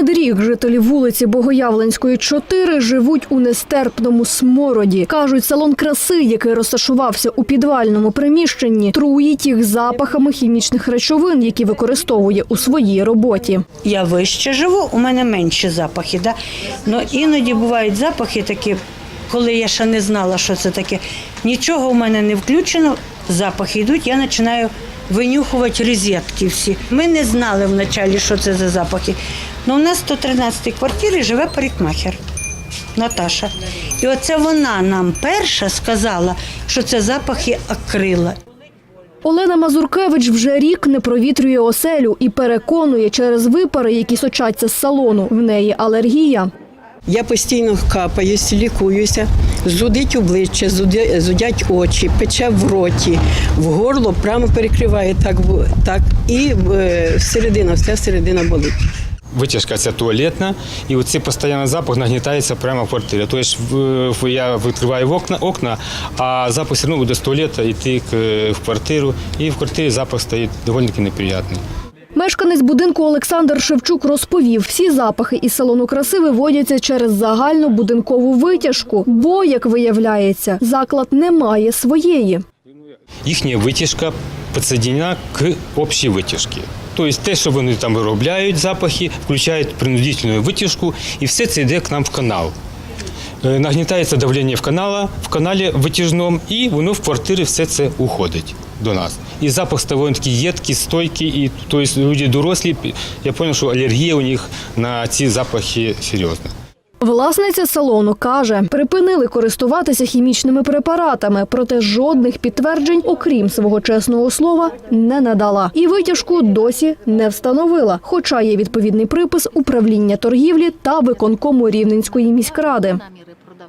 Понад рік жителі вулиці Богоявленської, 4 живуть у нестерпному смороді. Кажуть, салон краси, який розташувався у підвальному приміщенні, труїть їх запахами хімічних речовин, які використовує у своїй роботі. Я вище живу, у мене менші запахи. Да? Ну, іноді бувають запахи такі, коли я ще не знала, що це таке. Нічого у мене не включено, запахи йдуть, я починаю винюхувати розетки всі. Ми не знали вначалі, що це за запахи. Ну, у нас в 113-й квартирі живе парикмахер. Наташа. І оце вона нам перша сказала, що це запахи акрила. Олена Мазуркевич вже рік не провітрює оселю і переконує через випари, які сочаться з салону. В неї алергія. Я постійно капаюсь, лікуюся, зудить обличчя, зудять очі, пече в роті, в горло прямо перекриває так, так і е, середина, вся середина болить. Витяжка ця туалетна, і оцей постійний запах нагнітається прямо в квартирі. Тобто я відкриваю окна, окна, а запах все одно буде з туалета йти в квартиру, і в квартирі запах стоїть доволі неприємний. Мешканець будинку Олександр Шевчук розповів, всі запахи із салону краси виводяться через загальну будинкову витяжку, бо, як виявляється, заклад не має своєї. Їхня витяжка підсоединена к общій витяжці. Тобто те, що вони там виробляють запахи, включають принудительну витяжку, і все це йде к нам в канал. Е, Нагнітається давлення в канала, в каналі витяжному, і воно в квартири все це уходить до нас. І запах доволі такий єдкий, стойкий, і тобто люди дорослі, я зрозумів, що алергія у них на ці запахи серйозна. Власниця салону каже, припинили користуватися хімічними препаратами, проте жодних підтверджень, окрім свого чесного слова, не надала. І витяжку досі не встановила, хоча є відповідний припис управління торгівлі та виконкому Рівненської міськради.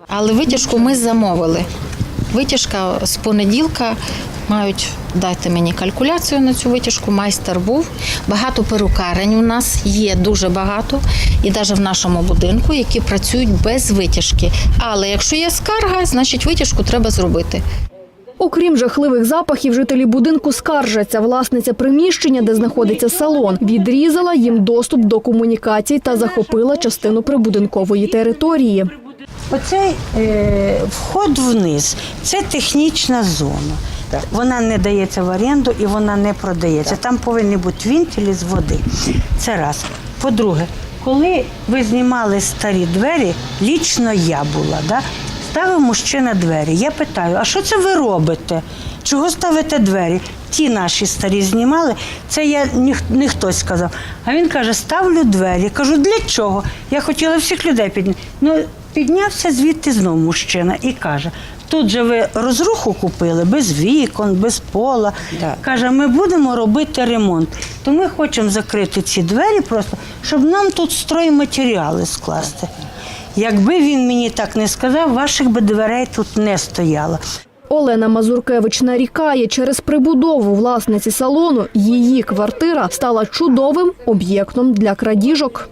Але витяжку ми замовили. Витяжка з понеділка мають дати мені калькуляцію на цю витяжку. Майстер був. Багато перукарень у нас є дуже багато, і навіть в нашому будинку, які працюють без витяжки. Але якщо є скарга, значить витяжку треба зробити. Окрім жахливих запахів, жителі будинку скаржаться. Власниця приміщення, де знаходиться салон, відрізала їм доступ до комунікацій та захопила частину прибудинкової території. Оцей е, вход вниз це технічна зона. Вона не дається в оренду і вона не продається. Там повинні бути вентилі з води. Це раз. По-друге, коли ви знімали старі двері, лічно я була, да? ставив мужчина двері. Я питаю, а що це ви робите? Чого ставите двері? Ті наші старі знімали, це я ніх- не хтось сказав. А він каже: ставлю двері. Кажу, для чого? Я хотіла всіх людей підняти. Ну, піднявся звідти знов мужчина і каже: тут же ви розруху купили без вікон, без пола. Каже, ми будемо робити ремонт. То ми хочемо закрити ці двері просто, щоб нам тут стройматеріали скласти. Якби він мені так не сказав, ваших би дверей тут не стояло. Олена Мазуркевич нарікає, через прибудову власниці салону її квартира стала чудовим об'єктом для крадіжок.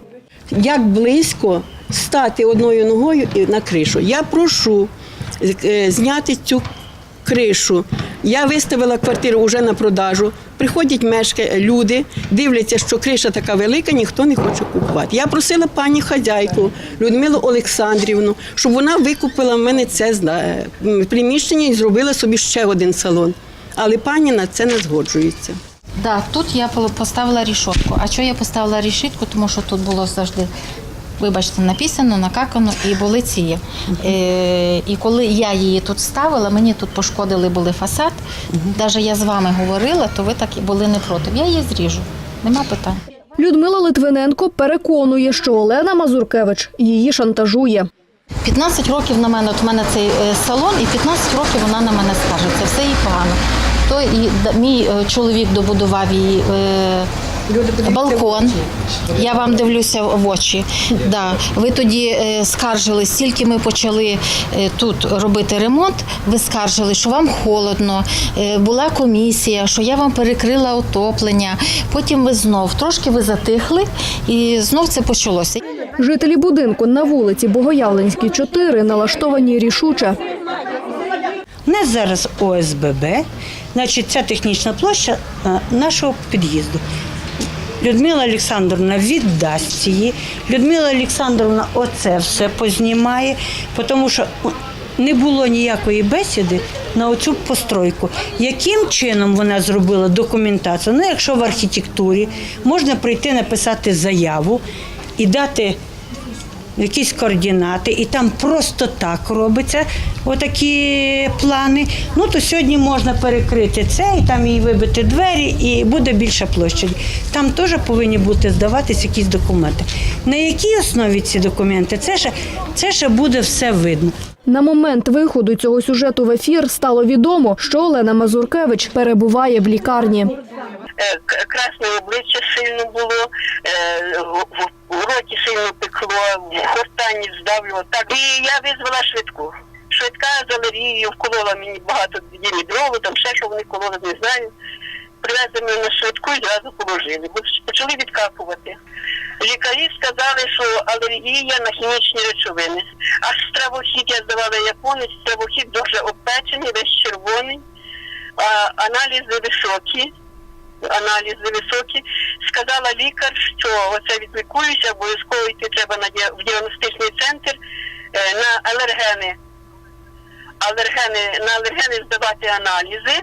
Як близько стати одною ногою і на кришу. Я прошу е, зняти цю кришу. Я виставила квартиру вже на продажу. Приходять мешка люди, дивляться, що криша така велика, ніхто не хоче купувати. Я просила пані хазяйку Людмилу Олександрівну, щоб вона викупила в мене це приміщення і зробила собі ще один салон. Але пані на це не згоджується. Да, тут я поставила рішотку. А чого я поставила рішітку? Тому що тут було завжди, вибачте, написано, накакано і були ці. Е, і коли я її тут ставила, мені тут пошкодили були фасад. Навіть я з вами говорила, то ви так і були не проти. Я її зріжу. Нема питань. Людмила Литвиненко переконує, що Олена Мазуркевич її шантажує. 15 років на мене, от в мене цей е, салон, і 15 років вона на мене скаржиться. Все їй погано. То і мій е, чоловік добудував її. е, Балкон, я вам дивлюся в очі. Да. Ви тоді е, скаржили, стільки ми почали е, тут робити ремонт. Ви скаржили, що вам холодно, е, була комісія, що я вам перекрила отоплення. Потім ви знов трошки ви затихли, і знов це почалося. Жителі будинку на вулиці Богоявленській, 4 налаштовані рішуче. У нас зараз ОСББ, значить, ця технічна площа нашого під'їзду. Людмила Олександровна віддасть її. Людмила Олександровна оце все познімає, тому що не було ніякої бесіди на оцю постройку. Яким чином вона зробила документацію? Ну, якщо в архітектурі можна прийти написати заяву і дати якісь координати, і там просто так робиться отакі плани. Ну то сьогодні можна перекрити це, і там і вибити двері, і буде більша площадь. Там теж повинні бути здаватись якісь документи. На якій основі ці документи? Це ще, це ще буде все видно. На момент виходу цього сюжету в ефір стало відомо, що Олена Мазуркевич перебуває в лікарні. Е, красне обличчя сильно було, е, в, роті сильно пекло, в гортані здавлювало. Так. І я визвала швидку. Швидка з алергією вколола мені багато дімідрову, там ще що вони кололи, не знаю. Привезли мене на швидку і зразу положили, бо почали відкапувати. Лікарі сказали, що алергія на хімічні речовини. А стравохід я здавала японець, стравохід дуже обпечений, весь червоний, а аналізи високі аналізи високі. Сказала лікар, що оце відлікуюся, обов'язково йти треба на діа- в діагностичний центр е, на алергени. Алергени на алергени здавати аналізи.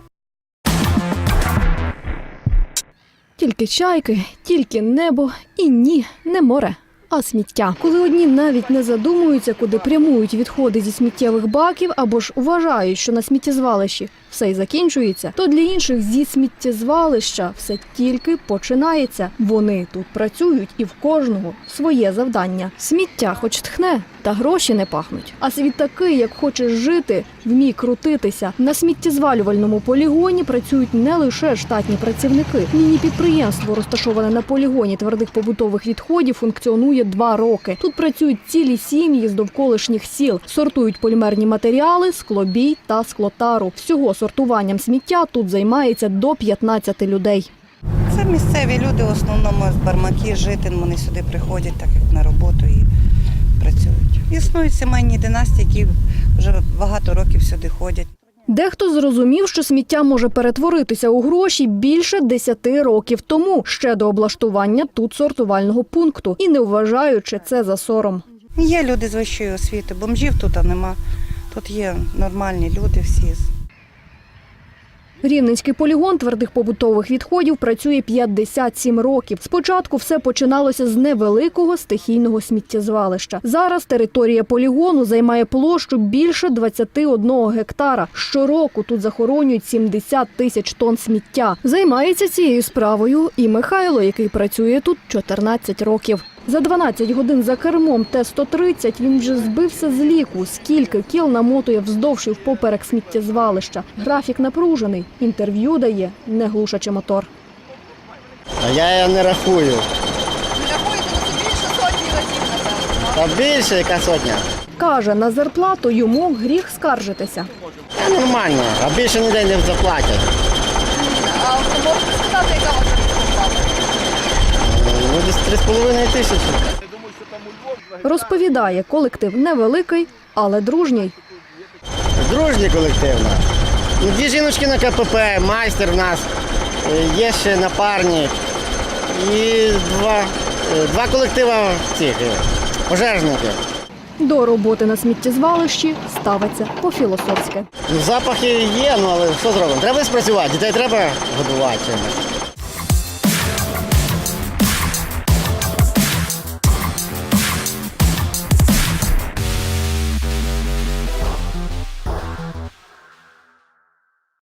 Тільки чайки, тільки небо і ні, не море, а сміття. Коли одні навіть не задумуються, куди прямують відходи зі сміттєвих баків, або ж вважають, що на сміттєзвалищі все й закінчується, то для інших зі сміттєзвалища все тільки починається. Вони тут працюють і в кожного своє завдання. Сміття, хоч тхне, та гроші не пахнуть. А світ такий, як хочеш жити, вмій крутитися. На сміттєзвалювальному полігоні працюють не лише штатні працівники. Міні-підприємство, розташоване на полігоні твердих побутових відходів, функціонує два роки. Тут працюють цілі сім'ї з довколишніх сіл, сортують полімерні матеріали, склобій та склотару. Всього сортуванням сміття тут займається до 15 людей. Це місцеві люди, в основному з Бармаки, житель, вони сюди приходять, так як на роботу і працюють. Існують сімейні династії, які вже багато років сюди ходять. Дехто зрозумів, що сміття може перетворитися у гроші більше 10 років тому, ще до облаштування тут сортувального пункту, і не вважаючи це за сором. Є люди з вищої освіти, бомжів тут нема. Тут є нормальні люди всі. Рівненський полігон твердих побутових відходів працює 57 років. Спочатку все починалося з невеликого стихійного сміттєзвалища. Зараз територія полігону займає площу більше 21 гектара. Щороку тут захоронюють 70 тисяч тонн сміття. Займається цією справою і Михайло, який працює тут 14 років. За 12 годин за кермом Т-130 він вже збився з ліку, скільки кіл намотує вздовж і впоперек сміттєзвалища. Графік напружений, інтерв'ю дає, не глушачи мотор. А я її не рахую. Не рахуєте, це більше сотні разів, напевно. Та більше, яка сотня. Каже, на зарплату йому гріх скаржитися. Та нормально, а більше ніде не заплатять. А ви Десь три з половиною тисячі. Розповідає, колектив невеликий, але дружній. Дружні колективно. Ну, Дві жіночки на КПП, майстер в нас, е, є ще напарник. І два, е, два колектива цих е, пожежників. До роботи на сміттєзвалищі ставиться по-філософськи. Ну, запахи є, ну але що зробимо? Треба спрацювати, дітей треба годувати чимось.